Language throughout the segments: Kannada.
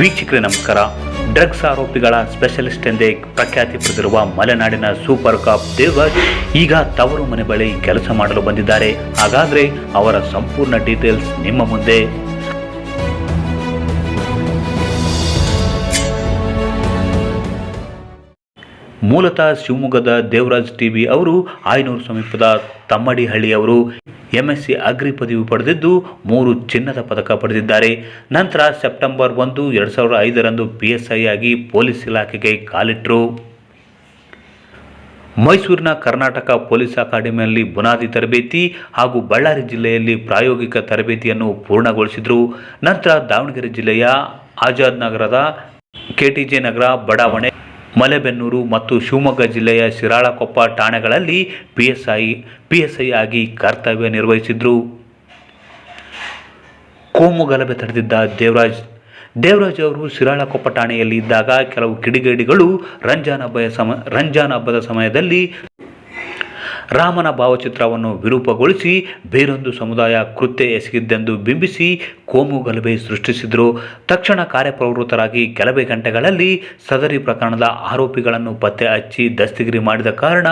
ವೀಕ್ಷಕರೇ ನಮಸ್ಕಾರ. ಡ್ರಗ್ಸ್ ಆರೋಪಿಗಳ ಸ್ಪೆಷಲಿಸ್ಟ್ ಎಂದೇ ಪ್ರಖ್ಯಾತಿ ಪಡೆದಿರುವ ಮಲೆನಾಡಿನ ಸೂಪರ್ ಕಾಪ್ ದೇವರಾಜ್ ಈಗ ತವರು ಮನೆ ಬಳಿ ಕೆಲಸ ಮಾಡಲು ಬಂದಿದ್ದಾರೆ. ಹಾಗಾದ್ರೆ ಅವರ ಸಂಪೂರ್ಣ ಡೀಟೇಲ್ಸ್ ನಿಮ್ಮ ಮುಂದೆ ಮೂಲತಃ ಶಿವಮೊಗ್ಗದ ದೇವರಾಜ್ ಟಿವಿ ಅವರು ಆಯನೂರು ಸಮೀಪದ ತಮ್ಮಡಿಹಳ್ಳಿ ಅವರು ಎಂಎಸ್ಸಿ ಅಗ್ರಿ ಪದವಿ ಪಡೆದಿದ್ದು ಮೂರು ಚಿನ್ನದ ಪದಕ ಪಡೆದಿದ್ದಾರೆ. ನಂತರ ಸೆಪ್ಟೆಂಬರ್ ಒಂದು, ಎರಡು ಸಾವಿರದ ಐದರಂದು ಪಿ ಎಸ್ ಐ ಆಗಿ ಪೊಲೀಸ್ ಇಲಾಖೆಗೆ ಕಾಲಿಟ್ಟರು ಮೈಸೂರಿನ ಕರ್ನಾಟಕ ಪೊಲೀಸ್ ಅಕಾಡೆಮಿಯಲ್ಲಿ ಬುನಾದಿ ತರಬೇತಿ ಹಾಗೂ ಬಳ್ಳಾರಿ ಜಿಲ್ಲೆಯಲ್ಲಿ ಪ್ರಾಯೋಗಿಕ ತರಬೇತಿಯನ್ನು ಪೂರ್ಣಗೊಳಿಸಿದರು. ನಂತರ ದಾವಣಗೆರೆ ಜಿಲ್ಲೆಯ ಆಜಾದ್ ನಗರದ ಕೆಟಿಜೆ ನಗರ ಬಡಾವಣೆ ಮಲೆಬೆನ್ನೂರು ಮತ್ತು ಶಿವಮೊಗ್ಗ ಜಿಲ್ಲೆಯ ಶಿರಾಳಕೊಪ್ಪ ಠಾಣೆಗಳಲ್ಲಿ ಪಿಎಸ್ಐ ಪಿಎಸ್ಐ ಆಗಿ ಕರ್ತವ್ಯ ನಿರ್ವಹಿಸಿದ್ರು. ಕೋಮು ಗಲಭೆ ತಡೆದಿದ್ದ ದೇವರಾಜ್. ದೇವರಾಜ್ ಅವರು ಶಿರಾಳಕೊಪ್ಪ ಠಾಣೆಯಲ್ಲಿ ಇದ್ದಾಗ ಕೆಲವು ಕಿಡಿಗೇಡಿಗಳು ರಂಜಾನ್ ಹಬ್ಬದ ಸಮ, ರಂಜಾನ್ ಹಬ್ಬದ ಸಮಯದಲ್ಲಿ ರಾಮನ ಭಾವಚಿತ್ರವನ್ನು ವಿರೂಪಗೊಳಿಸಿ ಬೇರೊಂದು ಸಮುದಾಯ ಕೃತ್ಯ ಎಸಗಿದ್ದೆಂದು ಬಿಂಬಿಸಿ ಕೋಮು ಗಲಭೆ ಸೃಷ್ಟಿಸಿದರು. ತಕ್ಷಣ ಕಾರ್ಯಪ್ರವೃತ್ತರಾಗಿ ಕೆಲವೇ ಗಂಟೆಗಳಲ್ಲಿ ಸದರಿ ಪ್ರಕರಣದ ಆರೋಪಿಗಳನ್ನು ಪತ್ತೆ ಹಚ್ಚಿ ದಸ್ತಿಗಿರಿ ಮಾಡಿದ ಕಾರಣ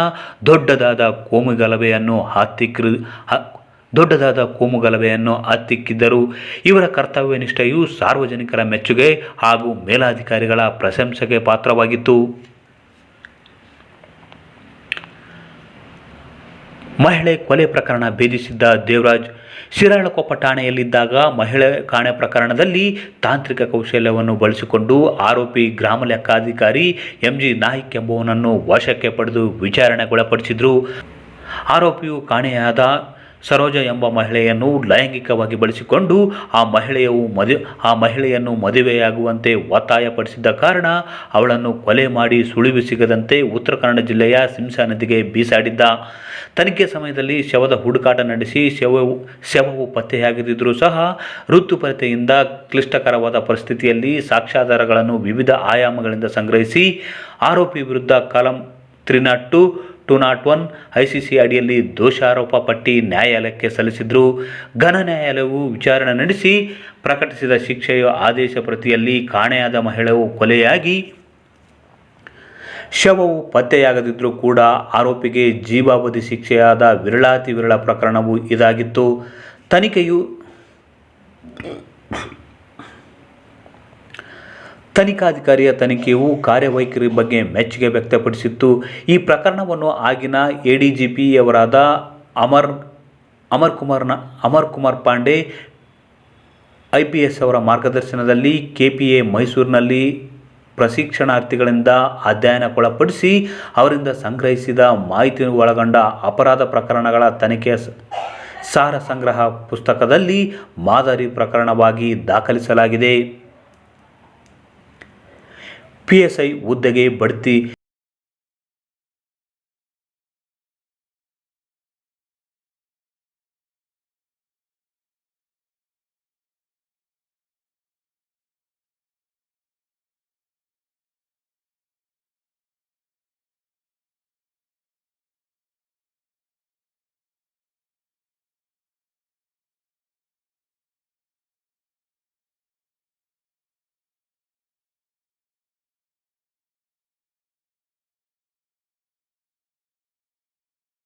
ದೊಡ್ಡದಾದ ಕೋಮು ಗಲಭೆಯನ್ನು ಹತ್ತಿಕ್ಕಿ ದೊಡ್ಡದಾದ ಕೋಮು ಗಲಭೆಯನ್ನು ಹತ್ತಿಕ್ಕಿದ್ದರು. ಇವರ ಕರ್ತವ್ಯ ನಿಷ್ಠೆಯು ಸಾರ್ವಜನಿಕರ ಮೆಚ್ಚುಗೆ ಹಾಗೂ ಮೇಲಾಧಿಕಾರಿಗಳ ಪ್ರಶಂಸೆಗೆ ಪಾತ್ರವಾಗಿತ್ತು. ಮಹಿಳೆ ಕೊಲೆ ಪ್ರಕರಣ ಭೇದಿಸಿದ್ದ ದೇವರಾಜ್, ಶಿರಾಳಕೊಪ್ಪ ಠಾಣೆಯಲ್ಲಿದ್ದಾಗ ಮಹಿಳೆ ಕಾಣೆ ಪ್ರಕರಣದಲ್ಲಿ ತಾಂತ್ರಿಕ ಕೌಶಲ್ಯವನ್ನು ಬಳಸಿಕೊಂಡು ಆರೋಪಿ ಗ್ರಾಮ ಲೆಕ್ಕಾಧಿಕಾರಿ ಎಂಜಿ ನಾಯ್ಕ್ ಎಂಬುವನನ್ನು ವಶಕ್ಕೆ ಪಡೆದು ವಿಚಾರಣೆಗೊಳಪಡಿಸಿದ್ರು. ಆರೋಪಿಯು ಕಾಣೆಯಾದ ಸರೋಜ ಎಂಬ ಮಹಿಳೆಯನ್ನು ಲೈಂಗಿಕವಾಗಿ ಬಳಸಿಕೊಂಡು ಆ ಮಹಿಳೆಯು ಮದು, ಆ ಮಹಿಳೆಯನ್ನು ಮದುವೆಯಾಗುವಂತೆ ಒತ್ತಾಯಪಡಿಸಿದ್ದ ಕಾರಣ ಅವಳನ್ನು ಕೊಲೆ ಮಾಡಿ ಸುಳಿವು ಸಿಗದಂತೆ ಉತ್ತರ ಕನ್ನಡ ಜಿಲ್ಲೆಯ ಸಿಂಸಾ ನದಿಗೆ ಬೀಸಾಡಿದ್ದ. ತನಿಖೆ ಸಮಯದಲ್ಲಿ ಶವದ ಹುಡುಕಾಟ ನಡೆಸಿ ಶವವು ಶವವು ಪತ್ತೆಯಾಗದಿದ್ದರೂ ಸಹ ಋತುಪರತೆಯಿಂದ ಕ್ಲಿಷ್ಟಕರವಾದ ಪರಿಸ್ಥಿತಿಯಲ್ಲಿ ಸಾಕ್ಷ್ಯಾಧಾರಗಳನ್ನು ವಿವಿಧ ಆಯಾಮಗಳಿಂದ ಸಂಗ್ರಹಿಸಿ ಆರೋಪಿ ವಿರುದ್ಧ ಕಲಂ three naught two naught one I C C ಅಡಿಯಲ್ಲಿ ದೋಷಾರೋಪ ಪಟ್ಟಿ ನ್ಯಾಯಾಲಯಕ್ಕೆ ಸಲ್ಲಿಸಿದ್ರು. ಘನ ನ್ಯಾಯಾಲಯವು ವಿಚಾರಣೆ ನಡೆಸಿ ಪ್ರಕಟಿಸಿದ ಶಿಕ್ಷೆಯ ಆದೇಶ ಪ್ರತಿಯಲ್ಲಿ ಕಾಣೆಯಾದ ಮಹಿಳೆಯು ಕೊಲೆಯಾಗಿ ಶವವು ಪತ್ತೆಯಾಗದಿದ್ದರೂ ಕೂಡ ಆರೋಪಿಗೆ ಜೀವಾವಧಿ ಶಿಕ್ಷೆಯಾದ ವಿರಳಾತಿ ವಿರಳ ಪ್ರಕರಣವು ಇದಾಗಿತ್ತು. ತನಿಖೆಯು ತನಿಖಾಧಿಕಾರಿಯ ತನಿಖೆಯು ಕಾರ್ಯವೈಖರಿ ಬಗ್ಗೆ ಮೆಚ್ಚುಗೆ ವ್ಯಕ್ತಪಡಿಸಿತ್ತು. ಈ ಪ್ರಕರಣವನ್ನು ಆಗಿನ ಎ ಡಿ ಜಿ ಪಿಯವರಾದ Amar Amar ಕುಮಾರ್ನ Amar Kumar Pandey, I P S ಅವರ ಮಾರ್ಗದರ್ಶನದಲ್ಲಿ ಕೆ ಪಿ ಎ ಮೈಸೂರಿನಲ್ಲಿ ಪ್ರಶಿಕ್ಷಣಾರ್ಥಿಗಳಿಂದ ಅಧ್ಯಯನಕ್ಕೊಳಪಡಿಸಿ ಅವರಿಂದ ಸಂಗ್ರಹಿಸಿದ ಮಾಹಿತಿ ಒಳಗೊಂಡ ಅಪರಾಧ ಪ್ರಕರಣಗಳ ತನಿಖೆಯ ಸಾರ ಸಂಗ್ರಹ ಪುಸ್ತಕದಲ್ಲಿ ಮಾದರಿ ಪ್ರಕರಣವಾಗಿ ದಾಖಲಿಸಲಾಗಿದೆ. ಪಿ ಎಸ್ ಐ ಹುದ್ದೆಗೆ ಬಡ್ತಿ